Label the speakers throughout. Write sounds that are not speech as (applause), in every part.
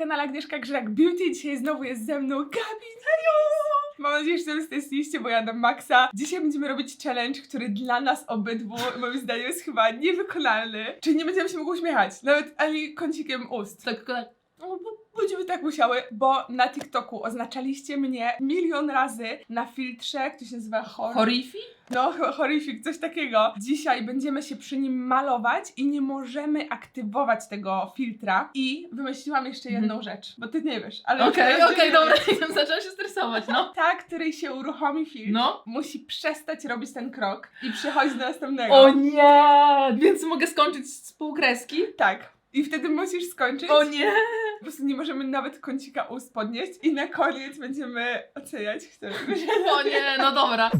Speaker 1: kanale Agnieszka Grzak Beauty. Dzisiaj znowu jest ze mną Gabi. Mam nadzieję, że sobie stęskniliście, bo ja na maksa. Dzisiaj będziemy robić challenge, który dla nas obydwu, moim zdaniem, jest chyba niewykonalny. Czyli nie będziemy się mogły uśmiechać, nawet ani kącikiem ust.
Speaker 2: Tak, tak.
Speaker 1: No, bo będziemy tak musiały, bo na TikToku oznaczaliście mnie milion razy na filtrze, który się nazywa Hor...
Speaker 2: Horifi?
Speaker 1: No, (laughs) horrific, coś takiego. Dzisiaj będziemy się przy nim malować i nie możemy aktywować tego filtra. I wymyśliłam jeszcze jedną
Speaker 2: Mhm.
Speaker 1: rzecz, bo ty nie wiesz, ale...
Speaker 2: Okej,
Speaker 1: teraz
Speaker 2: okej,
Speaker 1: nie
Speaker 2: dobra, (laughs) zaczęłam się stresować, no.
Speaker 1: Ta, której się uruchomi filtr,
Speaker 2: No.
Speaker 1: musi przestać robić ten krok i przechodzić do następnego.
Speaker 2: O nie! Więc mogę skończyć z półkreski?
Speaker 1: Tak. I wtedy musisz skończyć.
Speaker 2: O nie!
Speaker 1: Po prostu nie możemy nawet kącika ust podnieść i na koniec będziemy oceniać, który... (laughs)
Speaker 2: O nie, no dobra.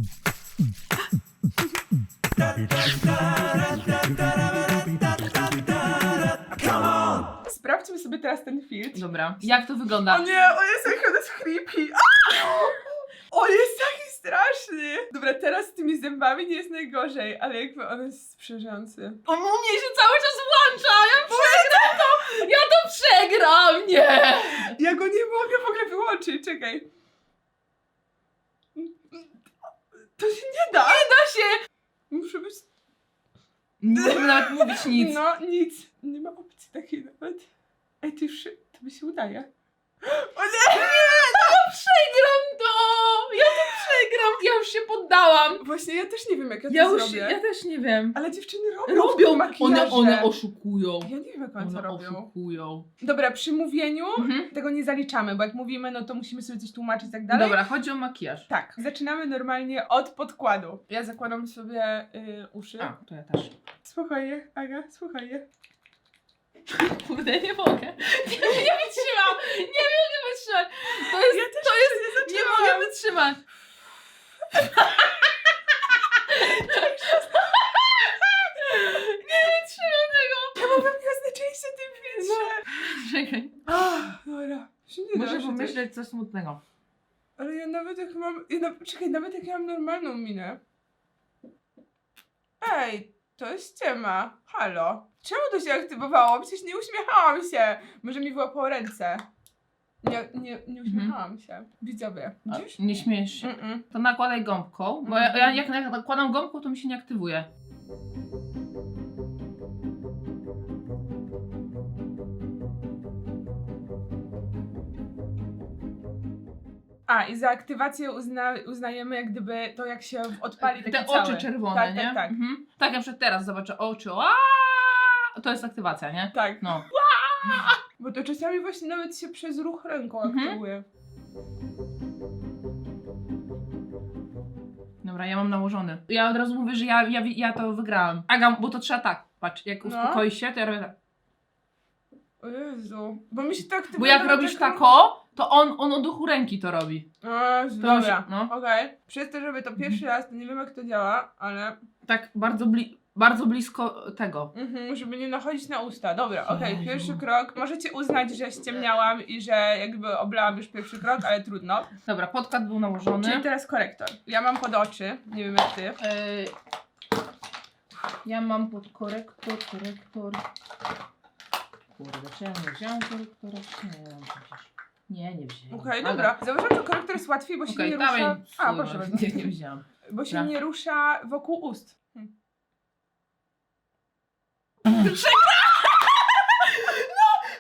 Speaker 1: Sprawdźmy sobie teraz ten filtr.
Speaker 2: Dobra. Jak to
Speaker 1: O
Speaker 2: wygląda?
Speaker 1: nie, o jest jak on jest creepy. O, jest taki straszny. Dobra, teraz z tymi zębami nie jest najgorzej, ale jakby on jest sprzeżający.
Speaker 2: On u mnie się cały czas włącza, ja przegram to! Ja to przegram! Nie!
Speaker 1: Ja go nie mogę w ogóle wyłączyć, czekaj. To się nie da.
Speaker 2: Nie da się!
Speaker 1: Muszę być...
Speaker 2: Nie możemy nawet mówić nic.
Speaker 1: No, nic. Nie ma opcji takiej nawet. Ej, ty już... To mi się udaje. O nie!
Speaker 2: Ja przegram to! Ja to przegram! Ja już się poddałam!
Speaker 1: Właśnie ja też nie wiem, jak ja to
Speaker 2: Ja już,
Speaker 1: zrobię.
Speaker 2: ja też nie wiem.
Speaker 1: Ale dziewczyny robią,
Speaker 2: Robią!
Speaker 1: makijaże.
Speaker 2: One, one oszukują.
Speaker 1: Ja nie wiem, jak one to
Speaker 2: One
Speaker 1: robią.
Speaker 2: oszukują.
Speaker 1: Dobra, przy mówieniu
Speaker 2: Mhm.
Speaker 1: tego nie zaliczamy, bo jak mówimy, no to musimy sobie coś tłumaczyć i tak dalej.
Speaker 2: Dobra, chodzi o makijaż.
Speaker 1: Tak, zaczynamy normalnie od podkładu. Ja zakładam sobie y, uszy.
Speaker 2: A, to ja też.
Speaker 1: Spokojnie, Aga, spokojnie. (laughs)
Speaker 2: Kurde, nie mogę. Nie, nie wytrzymam! Nie mogę wytrzymać! To jest,
Speaker 1: Ja też
Speaker 2: to jest,
Speaker 1: nie
Speaker 2: nie
Speaker 1: zaczęłam.
Speaker 2: mogę wytrzymać! Nie wytrzymam tego!
Speaker 1: Ja nie oznaczyć się tym filtrze.
Speaker 2: Czekaj,
Speaker 1: Ah, dobra. Się nie da
Speaker 2: muszę
Speaker 1: się
Speaker 2: pomyśleć coś smutnego.
Speaker 1: Ale ja nawet jak mam... Ja na, czekaj, nawet jak ja mam normalną minę. Ej, to jest ściema. Halo. Czemu to się aktywowało? Przecież nie uśmiechałam się. Może mi wyłapało ręce. Nie, nie, nie uśmiechałam się. Widzowie.
Speaker 2: A,
Speaker 1: Widzisz?
Speaker 2: Nie śmiesz się.
Speaker 1: Mm-mm.
Speaker 2: To nakładaj gąbką, bo ja, ja jak nakładam gąbką, to mi się nie aktywuje.
Speaker 1: A, i za aktywację uzna, uznajemy jak gdyby to, jak się odpali taki
Speaker 2: Te oczy czerwone,
Speaker 1: Tak,
Speaker 2: nie?
Speaker 1: tak, tak.
Speaker 2: Mhm. Tak, na przykład teraz zobaczę oczy, o, to jest aktywacja, nie?
Speaker 1: Tak,
Speaker 2: No.
Speaker 1: bo to czasami właśnie nawet się przez ruch ręką
Speaker 2: Mhm.
Speaker 1: aktywuje.
Speaker 2: Dobra, ja mam nałożony. Ja od razu mówię, że ja, ja, ja to wygrałam. Aga, bo to trzeba tak, patrz, jak
Speaker 1: No.
Speaker 2: uspokoi się, to ja robię tak.
Speaker 1: O Jezu, bo mi się aktywuje.
Speaker 2: Bo jak robisz tako, to on, on od duchu ręki to robi. To
Speaker 1: dobra,
Speaker 2: no.
Speaker 1: okej. Przez to, żeby to pierwszy raz, to nie wiem jak to działa, ale
Speaker 2: Tak bardzo, bli bardzo blisko tego.
Speaker 1: mhm, żeby nie nachodzić na usta. Dobra, okej,
Speaker 2: Jezu.
Speaker 1: pierwszy krok. Możecie uznać, że ściemniałam i że jakby oblałam już pierwszy krok, ale trudno.
Speaker 2: Dobra, podkład był nałożony.
Speaker 1: Czyli teraz korektor. Ja mam pod oczy, nie wiem jak ty.
Speaker 2: Yy, ja mam pod korektor, korektor. Kurde, czy ja nie wziąłem korektora? Nie, mam przecież. Nie, nie wziąłem.
Speaker 1: Okej,
Speaker 2: Aga.
Speaker 1: dobra. Zauważyłam, że korektor jest łatwiej, bo się
Speaker 2: Okej,
Speaker 1: nie
Speaker 2: dawaj.
Speaker 1: rusza. A,
Speaker 2: swój,
Speaker 1: proszę bardzo.
Speaker 2: Nie, nie wziąłem.
Speaker 1: Bo się
Speaker 2: Dobra.
Speaker 1: nie rusza wokół ust. Hm. (laughs)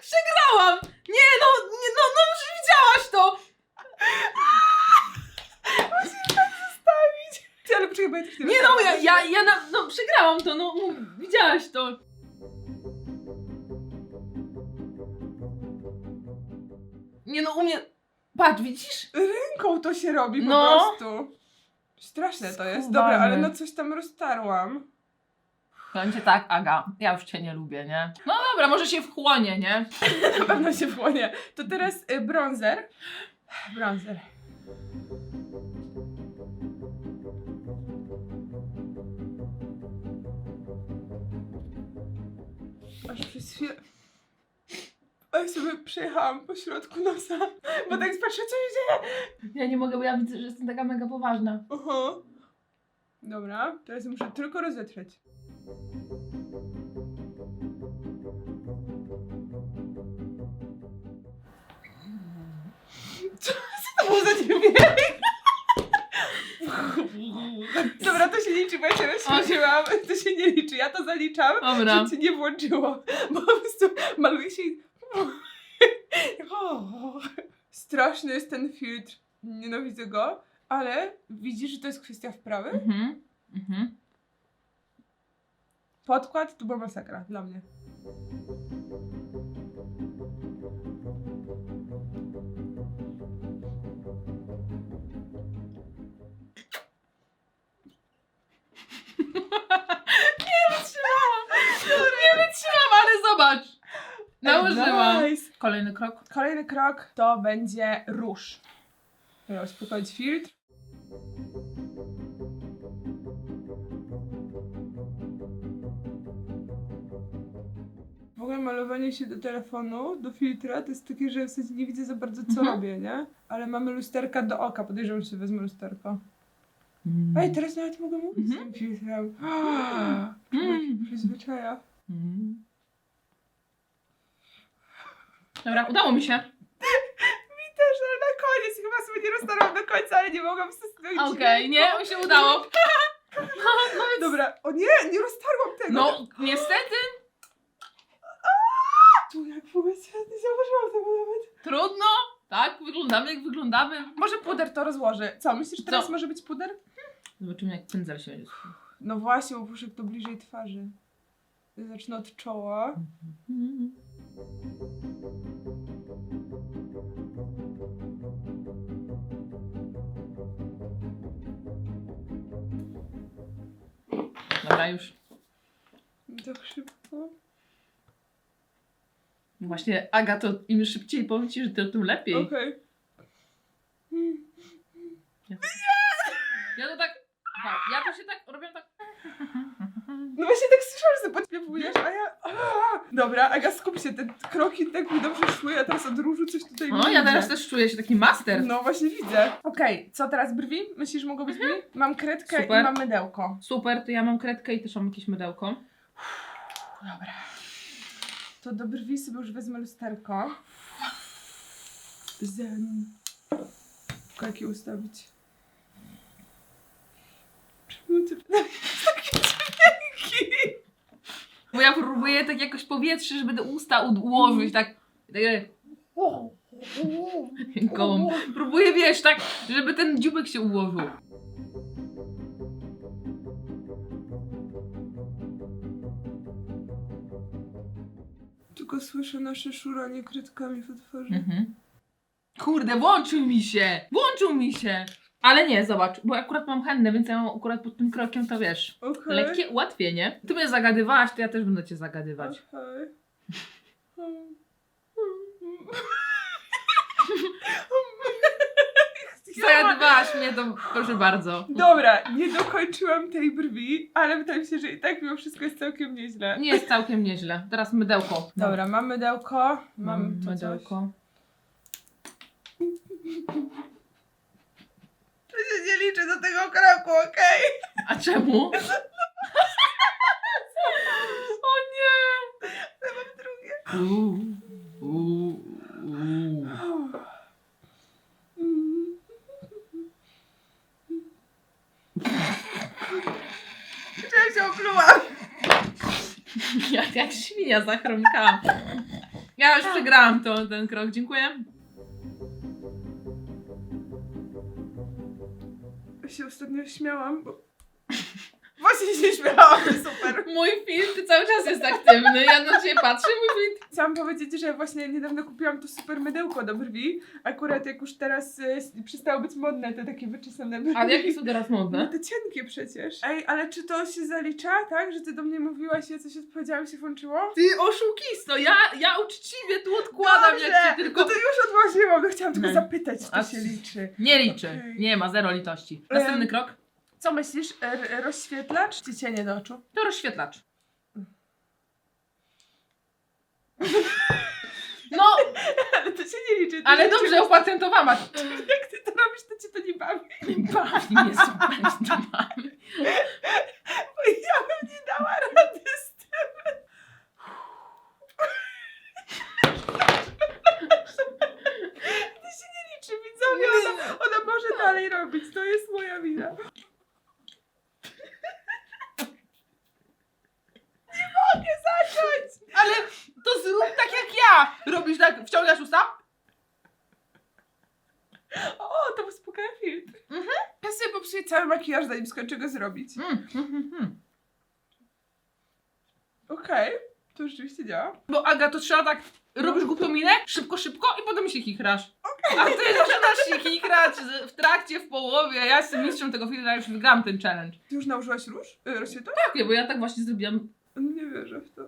Speaker 2: Przegrałam! Nie, no, nie, no, no, już widziałaś to!
Speaker 1: Ty, ale poczekaj, bo ja też nie
Speaker 2: Nie no, ja, ja, ja na, no, przegrałam to, no, mów- widziałaś to. Nie no, u mnie... Patrz, widzisz?
Speaker 1: Ręką to się robi po
Speaker 2: No.
Speaker 1: prostu. Straszne to jest.
Speaker 2: Skubany.
Speaker 1: Dobra, ale no coś tam roztarłam.
Speaker 2: Będzie tak, Aga, ja już cię nie lubię, nie? No dobra, może się wchłonie, nie? (laughs)
Speaker 1: Na pewno się wchłonie. To teraz y, bronzer. Bronzer. Aż przez chwilę... A ja sobie przejechałam po środku nosa, bo tak patrzę, co się dzieje.
Speaker 2: Ja nie mogę, bo ja widzę, że jestem taka mega poważna.
Speaker 1: Aha. Dobra, teraz muszę tylko rozetrzeć. Co to było za dźwięk? Dobra, to się liczy, bo ja się rozśmieszyłam. To się nie liczy, ja to zaliczam.
Speaker 2: Dobra.
Speaker 1: Że ci nie włączyło. Bo po prostu maluje się i... Straszny jest ten filtr. Nienawidzę go. Ale widzisz, że to jest kwestia wprawy?
Speaker 2: Mhm. Mhm.
Speaker 1: Podkład to była masakra dla mnie.
Speaker 2: Nałożyłam.
Speaker 1: Nice.
Speaker 2: Kolejny krok.
Speaker 1: Kolejny krok to będzie róż. Uspokoić filtr. W ogóle malowanie się do telefonu, do filtra, to jest takie, że w sensie nie widzę za bardzo co
Speaker 2: Mhm.
Speaker 1: robię, nie? Ale mamy lusterka do oka, podejrzewam, że wezmę lusterko.
Speaker 2: Mm.
Speaker 1: Ej, teraz nawet mogę mówić z
Speaker 2: Mhm.
Speaker 1: tym filtrem. (gasps)
Speaker 2: Mm.
Speaker 1: Przyzwyczaja.
Speaker 2: Mm. Dobra, udało mi się.
Speaker 1: Mi też, ale na koniec. Chyba sobie nie roztarłam do końca, ale nie mogłam zastanowić
Speaker 2: Okej, nie, mi się udało. (laughs)
Speaker 1: Dobra, o nie, nie roztarłam tego.
Speaker 2: No, niestety,
Speaker 1: Tu jak w ogóle się nie zauważyłam tego nawet.
Speaker 2: trudno. Tak, wyglądamy jak wyglądamy.
Speaker 1: Może puder to rozłoży. Co, myślisz, że teraz
Speaker 2: Co?
Speaker 1: może być puder?
Speaker 2: Zobaczymy, jak pędzel się będzie.
Speaker 1: No właśnie, bo puszek to bliżej twarzy. Zacznę od czoła.
Speaker 2: Mm. Dobra, już.
Speaker 1: Tak szybko.
Speaker 2: Właśnie, Aga, to im szybciej powiem ci, że to tym lepiej.
Speaker 1: Okej.
Speaker 2: Ja to tak. Aha, ja to się tak robię tak.
Speaker 1: No właśnie tak słyszałam, że podśpiewujesz, a ja... Aaa! Dobra, Aga, skup się, te kroki tak mi dobrze szły, a teraz od różu coś tutaj
Speaker 2: O,
Speaker 1: widzę.
Speaker 2: ja teraz też czuję się taki master.
Speaker 1: No właśnie widzę. Okej, co teraz brwi? Myślisz, mogą być brwi? Mam kredkę i
Speaker 2: Super.
Speaker 1: mam mydełko.
Speaker 2: Super, to ja mam kredkę i też mam jakieś mydełko.
Speaker 1: Dobra. To do brwi sobie już wezmę lusterko. Zen. Tylko jakie ustawić? Czemu ty? (laughs)
Speaker 2: Bo ja próbuję tak jakoś powietrze, żeby te usta ułożyć, tak. tak (laughs) Gołą. Próbuję, wiesz, tak, żeby ten dziubek się ułożył.
Speaker 1: Tylko słyszę nasze szuranie kredkami w twarzy.
Speaker 2: Mhm. Kurde, włączył mi się! Włączył mi się! Ale nie, zobacz, bo akurat mam hennę, więc ja mam akurat pod tym krokiem, to wiesz,
Speaker 1: Okej.
Speaker 2: lekkie ułatwienie. Ty mnie zagadywałaś, to ja też będę cię zagadywać.
Speaker 1: Okej. (laughs)
Speaker 2: Zagadywałaś mnie, to proszę bardzo.
Speaker 1: Dobra, nie dokończyłam tej brwi, ale wydaje mi się, że i tak mimo wszystko jest całkiem nieźle.
Speaker 2: Nie jest całkiem nieźle. Teraz mydełko. No.
Speaker 1: Dobra, mam mydełko, mam
Speaker 2: Mam
Speaker 1: to. Coś. Nie liczy do tego kroku, okej?
Speaker 2: A czemu? (laughs) o nie!
Speaker 1: Mam drugie.
Speaker 2: Uuu, uuu, uuu.
Speaker 1: Się oplułam.
Speaker 2: Jak, jak świnia zachromkałam. Ja już przegrałam to, ten krok, dziękuję.
Speaker 1: Się ostatnio śmiałam, bo... (laughs) Właśnie się śmiałam, (laughs) super.
Speaker 2: Mój filtr cały czas jest aktywny, ja na ciebie patrzę, mój filtr.
Speaker 1: Chciałam powiedzieć, że właśnie niedawno kupiłam to super mydełko do brwi. Akurat jak już teraz e, przestało być modne te takie wyczesane brwi.
Speaker 2: Ale jakie są teraz
Speaker 1: No
Speaker 2: modne?
Speaker 1: te cienkie przecież. Ej, ale czy to się zalicza, tak? Że ty do mnie mówiłaś, ja coś odpowiedziałam i się włączyło?
Speaker 2: Ty oszukisto, ja, ja uczciwie tu odkładam jak
Speaker 1: Dobrze,
Speaker 2: się tylko...
Speaker 1: To chciałam tylko
Speaker 2: No.
Speaker 1: zapytać, czy to
Speaker 2: A
Speaker 1: się
Speaker 2: c-
Speaker 1: liczy.
Speaker 2: Nie liczy,
Speaker 1: Okej.
Speaker 2: nie ma, zero litości. Następny
Speaker 1: Em.
Speaker 2: krok
Speaker 1: Co myślisz, R- rozświetlacz czy cienie do oczu?
Speaker 2: to rozświetlacz. (laughs) No,
Speaker 1: Ale to się nie liczy. to
Speaker 2: ale
Speaker 1: liczy-
Speaker 2: dobrze opatentowałam. (laughs)
Speaker 1: Jak ty to robisz, to cię to nie bawi.
Speaker 2: Bawi mnie super z domami.
Speaker 1: Bo ja bym nie dała rady z tym. widzowie, ona, ona może tak. dalej robić, to jest moja wina. Nie mogę zacząć! Ale to zrób tak jak ja!
Speaker 2: Robisz tak, wciągasz usta?
Speaker 1: O, to uspokaja filtr.
Speaker 2: Mhm.
Speaker 1: Ja sobie popsuję cały makijaż, zanim skończę go zrobić.
Speaker 2: Mm. Mhm.
Speaker 1: Okej, to rzeczywiście działa.
Speaker 2: Bo Aga, to trzeba tak, robisz głupią minę, szybko, szybko i potem się chichrasz. A ty zaczynasz się z- w trakcie, w połowie. Ja jestem mistrzem tego filmu, ja już wygrałam ten challenge.
Speaker 1: Ty już nałożyłaś róż? Y?
Speaker 2: Tak, bo ja tak właśnie zrobiłam.
Speaker 1: Nie wierzę w to.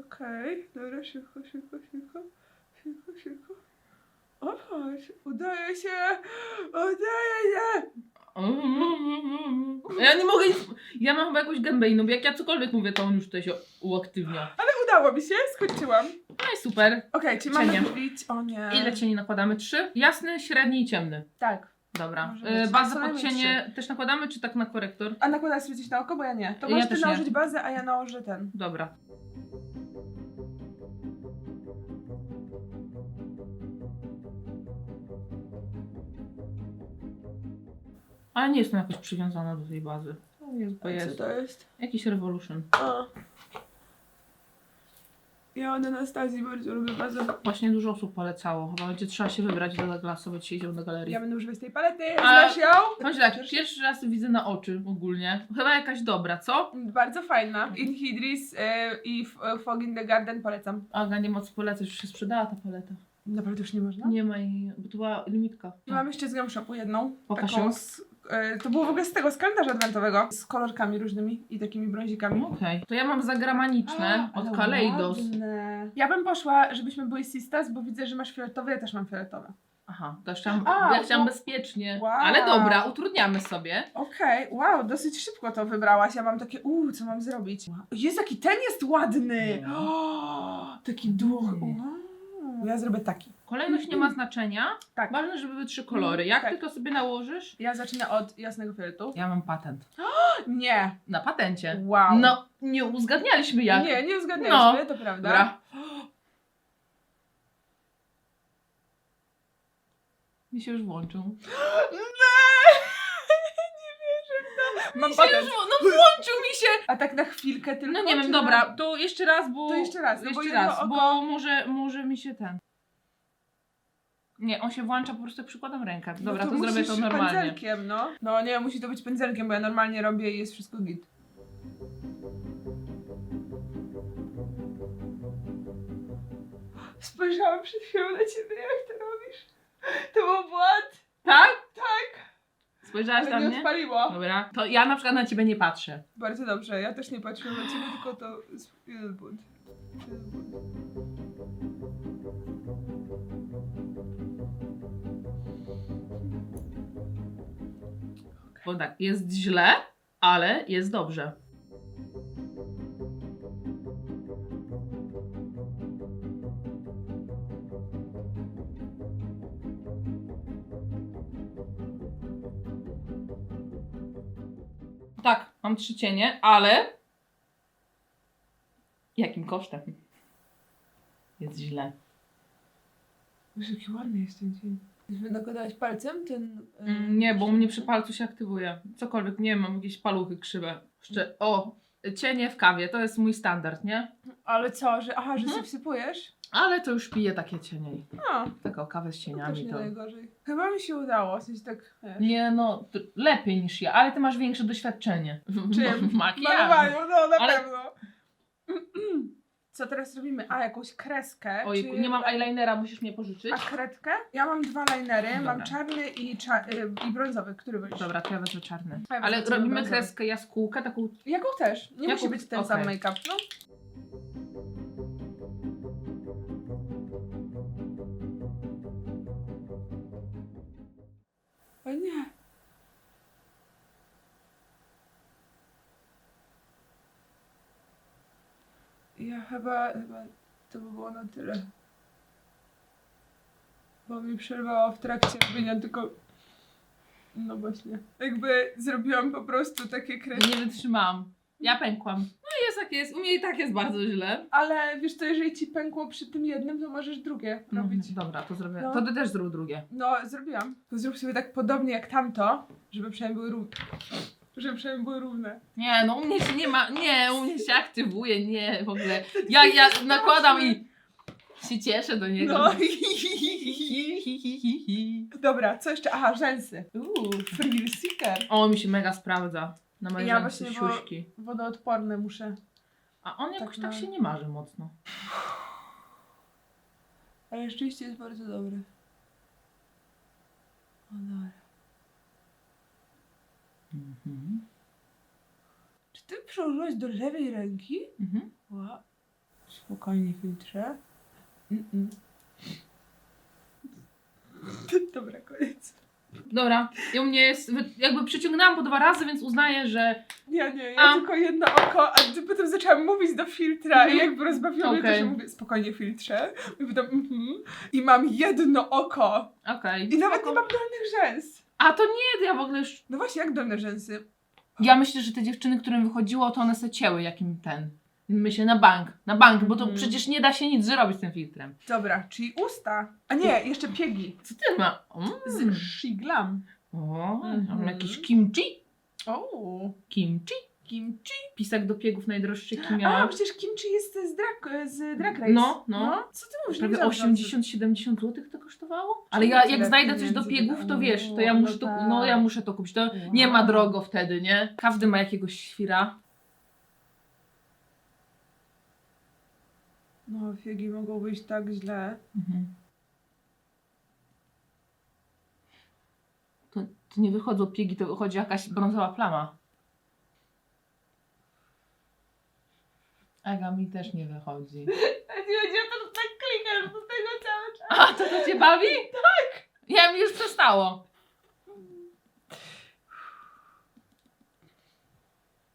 Speaker 1: Okej, dobra, szybko, szybko, szybko. Szybko, szybko. O, chodź, udaje się! Udaje się!
Speaker 2: Ja nie mogę nic... Ja mam chyba jakąś gębę inną, bo jak ja cokolwiek mówię, to on już tutaj się uaktywnia.
Speaker 1: Ale udało mi się, skończyłam.
Speaker 2: No i super.
Speaker 1: Okej, czy
Speaker 2: Cienie.
Speaker 1: mamy wbić? O nie.
Speaker 2: Ile cieni nakładamy? Trzy? Jasny, średni i ciemny.
Speaker 1: Tak.
Speaker 2: Dobra.
Speaker 1: Może
Speaker 2: Y, bazę pod
Speaker 1: najmniej
Speaker 2: cienie też nakładamy, czy tak na korektor?
Speaker 1: A nakładasz sobie coś na oko, bo ja nie. To
Speaker 2: Ja
Speaker 1: możesz ty
Speaker 2: też nie.
Speaker 1: nałożyć bazę, a ja nałożę ten.
Speaker 2: Dobra. Ale nie jestem jakoś przywiązana do tej bazy. O Jezu, to
Speaker 1: A co
Speaker 2: jest.
Speaker 1: to jest?
Speaker 2: Jakiś Revolution.
Speaker 1: A. Ja od Anastazji bardzo lubię bazę.
Speaker 2: Właśnie dużo osób polecało. Chyba będzie trzeba się wybrać do Douglasa, bo dzisiaj idziemy do galerii.
Speaker 1: Ja będę używać tej palety. Znasz ją?
Speaker 2: Chodź tak, pierwszy raz widzę na oczy ogólnie. Chyba jakaś dobra, co?
Speaker 1: Bardzo fajna. Inhidris e, i F- e, Fog in the Garden polecam.
Speaker 2: Aga nie ma co polecać, już się sprzedała ta paleta.
Speaker 1: Naprawdę już nie można?
Speaker 2: Nie ma jej, bo to była limitka.
Speaker 1: Mam jeszcze z Gum Shopu jedną.
Speaker 2: Pokaż
Speaker 1: taką
Speaker 2: ją.
Speaker 1: z, e, to było w ogóle z tego, z kalendarza adwentowego. Z kolorkami różnymi i takimi brązikami.
Speaker 2: Okej. To ja mam zagramaniczne
Speaker 1: A, ale
Speaker 2: od Kaleidos.
Speaker 1: ładne. Ja bym poszła, żebyśmy byli sistas, bo widzę, że masz fioletowe, ja też mam fioletowe.
Speaker 2: Aha, to ja chciałam,
Speaker 1: A,
Speaker 2: ja chciałam
Speaker 1: bo-
Speaker 2: bezpiecznie.
Speaker 1: Wow.
Speaker 2: Ale dobra, utrudniamy sobie.
Speaker 1: Okej, wow, dosyć szybko to wybrałaś. Ja mam takie, uuu, co mam zrobić? Jest jaki ten jest ładny!
Speaker 2: No.
Speaker 1: O, taki duch.
Speaker 2: Mm.
Speaker 1: Wow. Ja zrobię taki.
Speaker 2: Kolejność nie ma znaczenia.
Speaker 1: Tak.
Speaker 2: Ważne, żeby były trzy kolory. Jak
Speaker 1: Tak.
Speaker 2: ty to sobie nałożysz?
Speaker 1: Ja zacznę od jasnego fioletu.
Speaker 2: Ja mam patent. (gasps)
Speaker 1: Nie.
Speaker 2: Na patencie.
Speaker 1: Wow.
Speaker 2: No, nie uzgadnialiśmy jak.
Speaker 1: Nie, nie uzgadnialiśmy,
Speaker 2: No.
Speaker 1: to prawda.
Speaker 2: Dobra. (gasps) Mi się już włączył. (gasps)
Speaker 1: nie wierzę w to. Mam
Speaker 2: Mi się już,
Speaker 1: patent.
Speaker 2: no włączył mi się!
Speaker 1: A tak na chwilkę tylko.
Speaker 2: No nie
Speaker 1: czy
Speaker 2: wiem,
Speaker 1: na-
Speaker 2: dobra, to jeszcze raz, bo...
Speaker 1: To jeszcze raz, no bo
Speaker 2: jeszcze
Speaker 1: jedno
Speaker 2: raz,
Speaker 1: oko-
Speaker 2: bo może, może mi się ten... Nie, on się włącza po prostu jak przykładam rękę.
Speaker 1: No
Speaker 2: Dobra, to, zrobię to
Speaker 1: musisz
Speaker 2: normalnie.
Speaker 1: Pędzelkiem, no. No nie, musi to być pędzelkiem, bo ja normalnie robię i jest wszystko git. (gasps) Spojrzałam przed chwilą na ciebie, jak to robisz. To był błąd.
Speaker 2: Tak?
Speaker 1: Tak.
Speaker 2: Spojrzałaś na
Speaker 1: nie
Speaker 2: mnie?
Speaker 1: odpaliło.
Speaker 2: Dobra, to ja na przykład na ciebie nie patrzę.
Speaker 1: Bardzo dobrze, ja też nie patrzyłam na ciebie, tylko to jest jeden. Jeden.
Speaker 2: Bo tak, jest źle, ale jest dobrze. Trzy cienie, ale jakim kosztem? Jest źle.
Speaker 1: Boże, jaki ładny jest ten dzień. Nakładałaś palcem ten...
Speaker 2: Mm, Nie, bo u mnie przy palcu się aktywuje. Cokolwiek, nie wiem, mam jakieś paluchy krzywe. Jeszcze, o, cienie w kawie, to jest mój standard, nie?
Speaker 1: Ale co, że... Aha, że
Speaker 2: Mhm.
Speaker 1: sobie wsypujesz?
Speaker 2: Ale to już piję takie cienie.
Speaker 1: No,
Speaker 2: Taką kawę z
Speaker 1: to też
Speaker 2: cieniami
Speaker 1: nie
Speaker 2: to.
Speaker 1: najgorzej. Chyba mi się udało, w sensie tak... wiesz.
Speaker 2: Nie no, t- lepiej niż ja, ale ty masz większe doświadczenie. W
Speaker 1: Czym?
Speaker 2: w makijażu.
Speaker 1: Malowaniu, no na
Speaker 2: Ale-
Speaker 1: pewno. (clears throat) Co teraz robimy? A, jakąś kreskę?
Speaker 2: Ojej,
Speaker 1: czy...
Speaker 2: nie mam eyelinera, musisz mnie pożyczyć.
Speaker 1: A kredkę? Ja mam dwa linery, mam
Speaker 2: Dobra.
Speaker 1: czarny i, cza- y, i brązowy, który wolisz?
Speaker 2: Dobra, to ja wezmę czarny.
Speaker 1: A ja
Speaker 2: Ale
Speaker 1: wezmę
Speaker 2: robimy
Speaker 1: brązowy.
Speaker 2: kreskę jaskółkę, taką...
Speaker 1: Jaką też, nie
Speaker 2: Jaką-
Speaker 1: musi być ten
Speaker 2: okej.
Speaker 1: sam make-up, no. O nie. Ja chyba, chyba to by było na tyle. Bo mi przerwało w trakcie robienia tylko... No właśnie. Jakby zrobiłam po prostu takie kresy.
Speaker 2: Nie wytrzymałam. Ja pękłam. No jest u mnie i tak jest bardzo źle.
Speaker 1: Ale wiesz to jeżeli ci pękło przy tym jednym, to możesz drugie robić.
Speaker 2: Mhm, Dobra, to zrobię.
Speaker 1: No.
Speaker 2: To ty też zrób drugie.
Speaker 1: No, zrobiłam. To zrób sobie tak podobnie jak tamto, żeby przynajmniej były równe. Żeby przynajmniej były równe.
Speaker 2: Nie, no u mnie się nie ma, nie, u mnie się aktywuje, nie, w ogóle. Ja, ja nakładam i się cieszę do niego.
Speaker 1: No. (laughs) Dobra, co jeszcze? Aha, rzęsy.
Speaker 2: Uuu.
Speaker 1: Thrill Seeker.
Speaker 2: O, mi się mega sprawdza. Na moje
Speaker 1: Ja właśnie,
Speaker 2: siuśki.
Speaker 1: Wodoodporne muszę.
Speaker 2: A on jakoś
Speaker 1: Tak
Speaker 2: tak się nie marzy mocno.
Speaker 1: Ale rzeczywiście jest bardzo dobry. O dobra.
Speaker 2: Mhm.
Speaker 1: Czy ty przełożyłaś do lewej ręki?
Speaker 2: Mhm.
Speaker 1: Ła. Spokojnie, filtrze. Mm-mm. (laughs) Dobra, koniec.
Speaker 2: Dobra, i u mnie jest, jakby przyciągnęłam po dwa razy, więc uznaję, że
Speaker 1: Ja nie, ja
Speaker 2: A.
Speaker 1: tylko jedno oko, a potem zaczęłam mówić do filtra i
Speaker 2: Mhm.
Speaker 1: jakby rozbawiło mnie to, że mówię spokojnie filtrze. I potem mhm. I mam jedno oko.
Speaker 2: okej.
Speaker 1: I nawet nie mam dolnych rzęs.
Speaker 2: A to nie, ja w ogóle już...
Speaker 1: No właśnie, jak dolne rzęsy?
Speaker 2: Ja myślę, że te dziewczyny, którym wychodziło, to one se cięły jakim ten. Myślę na bank, na bank, bo to
Speaker 1: Mhm.
Speaker 2: przecież nie da się nic zrobić z tym filtrem.
Speaker 1: Dobra, czyli usta. A nie, jeszcze piegi.
Speaker 2: Co ty ma? Mm.
Speaker 1: Z Shiglam.
Speaker 2: O,
Speaker 1: Mhm.
Speaker 2: mam jakiś kimchi?
Speaker 1: O,
Speaker 2: Kimchi?
Speaker 1: kimchi.
Speaker 2: Pisak do piegów najdroższy
Speaker 1: A,
Speaker 2: kimia.
Speaker 1: przecież kimchi jest z drag, z drag Race.
Speaker 2: No, no.
Speaker 1: Co ty mówisz?
Speaker 2: Prawie
Speaker 1: Nie wiedziałam,
Speaker 2: 80-70 zł to kosztowało? Ale ja jak znajdę coś do piegów, to
Speaker 1: wydało?
Speaker 2: wiesz, to ja
Speaker 1: No
Speaker 2: muszę to,
Speaker 1: tak.
Speaker 2: no ja muszę to kupić. To nie ma drogo wtedy, nie? Każdy ma jakiegoś świra.
Speaker 1: No, fiegi mogą być tak źle.
Speaker 2: Mhm. To, to nie wychodzą piegi, to wychodzi jakaś brązowa plama. Aga mi też nie wychodzi. (laughs)
Speaker 1: Nie wiedziałam, to tak klikasz do tego cały czas.
Speaker 2: A, to to cię bawi? Tak! Ja mi już przestało.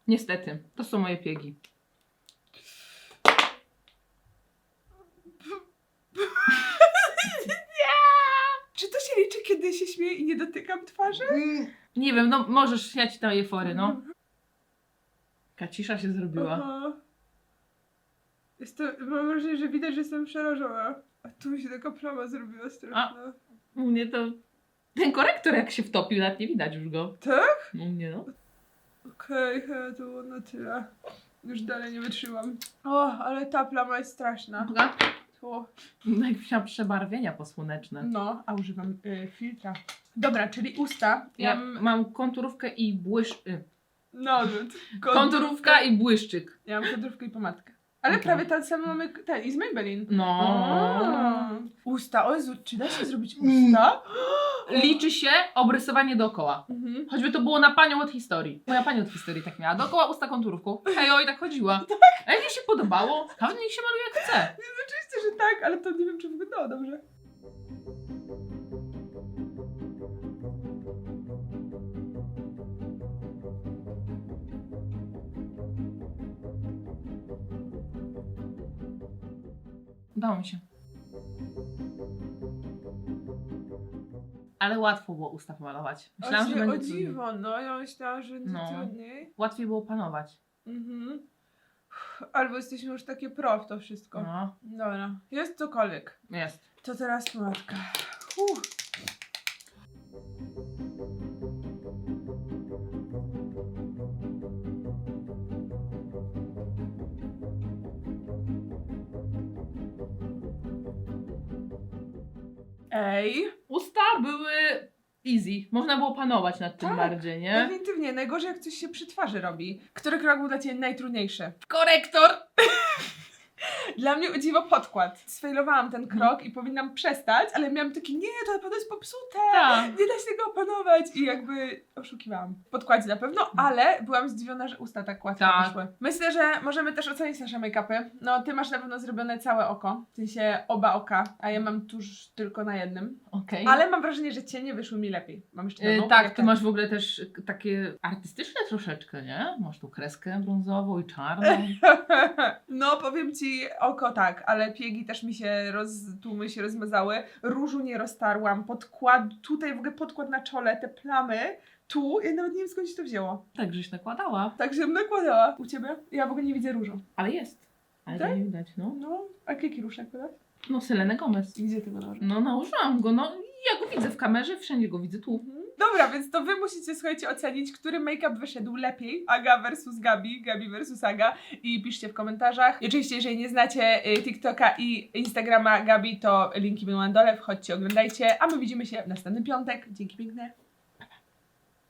Speaker 2: Niestety, to są moje piegi.
Speaker 1: Się liczy, kiedy się śmieję i nie dotykam twarzy?
Speaker 2: Nie wiem, no możesz ja ci daję fory, no. Kacisza się zrobiła.
Speaker 1: Aha. Jest to, mam wrażenie, że widać, że jestem przerażona. A tu mi się taka plama zrobiła straszna.
Speaker 2: U mnie to... Ten korektor jak się wtopił, nawet nie widać już go.
Speaker 1: Tak?
Speaker 2: U mnie no.
Speaker 1: Okej, chyba to było na tyle. Już dalej nie wytrzymam. O, ale ta plama jest straszna. O,
Speaker 2: No (laughs) jak wziąłem przebarwienia posłoneczne.
Speaker 1: no, a używam y, filtra. Dobra, czyli usta.
Speaker 2: Ja
Speaker 1: mam
Speaker 2: mam konturówkę i błyszczyk.
Speaker 1: no,
Speaker 2: Konturówka i błyszczyk.
Speaker 1: Ja mam konturówkę i pomadkę. Ale
Speaker 2: Okej.
Speaker 1: prawie ten sam mamy ten i z Maybelline.
Speaker 2: No.
Speaker 1: A, Usta, o Jezu, czy da się zrobić
Speaker 2: Mm.
Speaker 1: usta?
Speaker 2: Liczy się obrysowanie dookoła.
Speaker 1: Mhm.
Speaker 2: Choćby to było na panią od historii. Moja pani od historii tak miała. Dookoła usta konturówką. Hejo i tak chodziła. A jak jej się podobało, każdy niech się maluje jak chce.
Speaker 1: Oczywiście, że tak, ale to nie wiem, czy wyglądało dobrze.
Speaker 2: Udało mi się. Ale łatwo było usta pomalować. Myślałam, że
Speaker 1: o
Speaker 2: będzie trudniej.
Speaker 1: dziwo, no, ja myślałam, że będzie
Speaker 2: No.
Speaker 1: trudniej.
Speaker 2: Łatwiej było panować.
Speaker 1: Mhm. Albo jesteśmy już takie pro w to wszystko.
Speaker 2: No,
Speaker 1: Dobra, jest cokolwiek.
Speaker 2: jest.
Speaker 1: To teraz pomadka. Uff. Ej,
Speaker 2: Usta były easy. Można było panować nad tym
Speaker 1: Tak,
Speaker 2: bardziej, nie?
Speaker 1: definitywnie. Najgorzej jak coś się przy twarzy robi. Który krok był dla Ciebie najtrudniejszy?
Speaker 2: Korektor!
Speaker 1: Dla mnie o dziwo podkład. Sfailowałam ten
Speaker 2: Mhm.
Speaker 1: krok i powinnam przestać, ale miałam taki, nie, to na pewno jest popsute.
Speaker 2: Tak.
Speaker 1: Nie da się tego opanować i jakby oszukiwałam. W podkładzie na pewno, ale byłam zdziwiona, że usta tak łatwo
Speaker 2: Tak.
Speaker 1: wyszły. Myślę, że możemy też ocenić nasze make-upy. No, ty masz na pewno zrobione całe oko, w sensie oba oka, a ja mam tuż tylko na jednym.
Speaker 2: Okej.
Speaker 1: Ale mam wrażenie, że cienie wyszły mi lepiej. Mam jeszcze
Speaker 2: Y,
Speaker 1: jedną
Speaker 2: tak, ty masz w ogóle też y, takie artystyczne troszeczkę, nie? Masz tu kreskę brązową i czarną. (laughs)
Speaker 1: No, powiem ci, oko tak, ale piegi też mi się roz, tłumy się rozmazały. Różu nie roztarłam, podkład, tutaj w ogóle podkład na czole, te plamy, tu, ja nawet nie wiem skąd się to wzięło.
Speaker 2: tak, żeś nakładała.
Speaker 1: Tak, żebym nakładała. U ciebie? Ja w ogóle nie widzę różu.
Speaker 2: Ale jest. Ale
Speaker 1: Tak?
Speaker 2: nie widać, no.
Speaker 1: No, a jaki róż nakładasz?
Speaker 2: No, Selenę Gomez.
Speaker 1: Gdzie ty go nałożysz?
Speaker 2: No, nałożyłam go, no. Ja go widzę w kamerze, wszędzie go widzę tu.
Speaker 1: Mhm. Dobra, więc to wy musicie, słuchajcie, ocenić, który make-up wyszedł lepiej. Aga versus Gabi, Gabi versus Aga. I piszcie w komentarzach. I oczywiście, jeżeli nie znacie y, TikToka i Instagrama Gabi, to linki będą na dole. Wchodźcie, oglądajcie. A my widzimy się w następny piątek. Dzięki piękne.